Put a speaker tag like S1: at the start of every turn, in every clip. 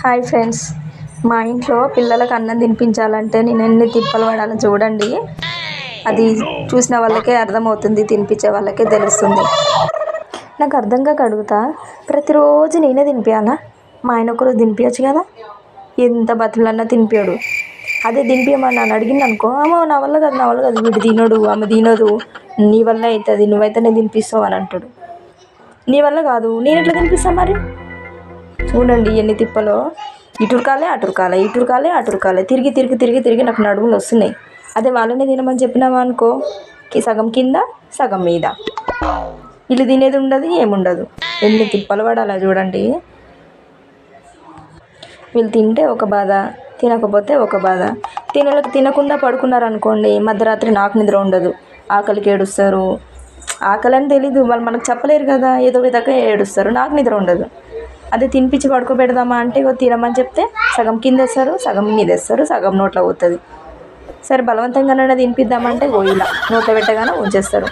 S1: Hi friends మా ఇంట్లో పిల్లలకు అన్నం తినిపించాలంటే నేను ఎన్ని తిప్పలు పడాలో చూడండి. అది చూసిన వాళ్ళకే అర్థమవుతుంది తినిపించే వాళ్ళకే తెలుస్తుంది. నాకు అర్థం కాక అడుగుతా ప్రతిరోజు నేనే తినిపించాలా మా ఆయన ఒకరోజు తినిపించచ్చు కదా? ఎంత బతులన్నా తినిపించడు అదే తినిపించమని నన్ను అడిగింది అనుకో అమ్మో నా వల్ల కాదు నా వల్ల కాదు వీడు తినడు ఆమె తినదు నీ వల్ల అవుతుంది నువ్వైతేనే తినిపిస్తావు అని అంటాడు. నీ వల్ల కాదు నేను ఎట్లా తినిపిస్తాను మరి? చూడండి ఎన్ని తిప్పలో. ఇటురకాలే అటురకాలే ఇటురకాలే అటురకాలే తిరిగి తిరిగి తిరిగి తిరిగి నాకు నడుములు వస్తున్నాయి అదే వాళ్ళనే తినమని చెప్పినావా అనుకో? కి సగం కింద సగం మీద. వీళ్ళు తినేది ఉండదు ఏముండదు. ఎన్ని తిప్పలు పడాలా చూడండి. వీళ్ళు తింటే ఒక బాధ తినకపోతే ఒక బాధ. తినలకు తినకుండా పడుకున్నారు అనుకోండి మధ్యరాత్రి నాకు నిద్ర ఉండదు. ఆకలికి ఏడుస్తారు. ఆకలి అని తెలీదు వాళ్ళు మనకు చెప్పలేరు కదా. ఏదో విధంగా ఏడుస్తారు. నాకు నిద్ర ఉండదు. అదే తినిపించి పడుకోబెడదామా అంటే తినమని చెప్తే సగం కింద వేస్తారు సగం మీద వేస్తారు సగం నోట్లో పోతుంది. సరే బలవంతంగానైనా తినిపిద్దామంటే గోయిలా నోట్లో పెట్టగానే ఉంచేస్తారు.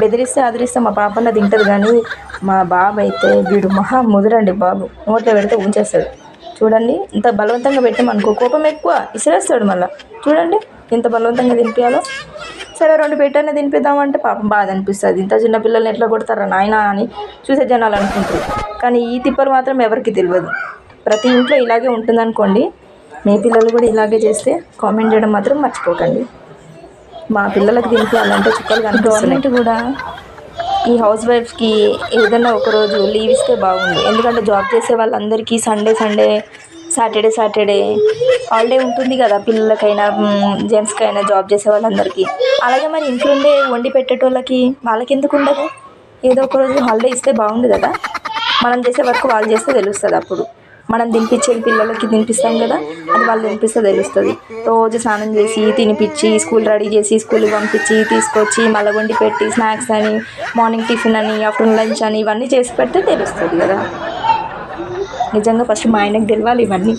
S1: బెదిరిస్తే ఆదరిస్తే మా పాపన్న తింటుంది కానీ మా బాబు అయితే వీడు మహా ముదురండి బాబు. నోట్లో పెడితే ఉంచేస్తాడు. చూడండి ఇంత బలవంతంగా పెట్టామనుకో కోపం ఎక్కువ ఇసిరేస్తాడు మళ్ళీ. చూడండి ఎంత బలవంతంగా తినిపించాలో సరే రెండు పెట్టనే తినిపిద్దామంటే పాపం బాధ అనిపిస్తుంది. ఇంత చిన్న పిల్లల్ని ఎట్లా కొడతారా నాయన అని చూసే జనాలు అనుకుంటారు. కానీ ఈ తిప్పలు మాత్రం ఎవరికి తెలియదు. ప్రతి ఇంట్లో ఇలాగే ఉంటుందనుకోండి. మీ పిల్లలు కూడా ఇలాగే చేస్తే కామెంట్ చేయడం మాత్రం మర్చిపోకండి. మా పిల్లలకు తినిపించాలంటే చుక్కలు గవర్నమెంట్ కూడా ఈ హౌస్ వైఫ్కి ఏదైనా ఒకరోజు లీవ్ ఇస్తే బాగుంది. ఎందుకంటే జాబ్ చేసే వాళ్ళందరికీ Sunday Sunday Saturday Saturday holiday ఉంటుంది కదా పిల్లలకైనా జెంట్స్కైనా జాబ్ చేసే వాళ్ళందరికీ. అలాగే మరి ఇంట్లో ఉండే వండి పెట్టేటోళ్ళకి వాళ్ళకి ఎందుకు ఉండదు? ఏదో ఒక రోజు హాలిడే ఇస్తే బాగుండు కదా. మనం చేసే వర్క్ వాళ్ళు చేస్తే తెలుస్తుంది అప్పుడు. మనం తినిపించేది పిల్లలకి తినిపిస్తాం కదా అది వాళ్ళు తినిపిస్తే తెలుస్తుంది. రోజు స్నానం చేసి తినిపించి స్కూల్ రెడీ చేసి స్కూల్కి పంపించి తీసుకొచ్చి మళ్ళీ వండి పెట్టి స్నాక్స్ అని మార్నింగ్ టిఫిన్ అని ఆఫ్టర్నూన్ లంచ్ అని ఇవన్నీ చేసి పెడితే తెలుస్తుంది కదా. నిజంగా ఫస్ట్ మా ఆయనకు తెలియాలి ఇవన్నీ.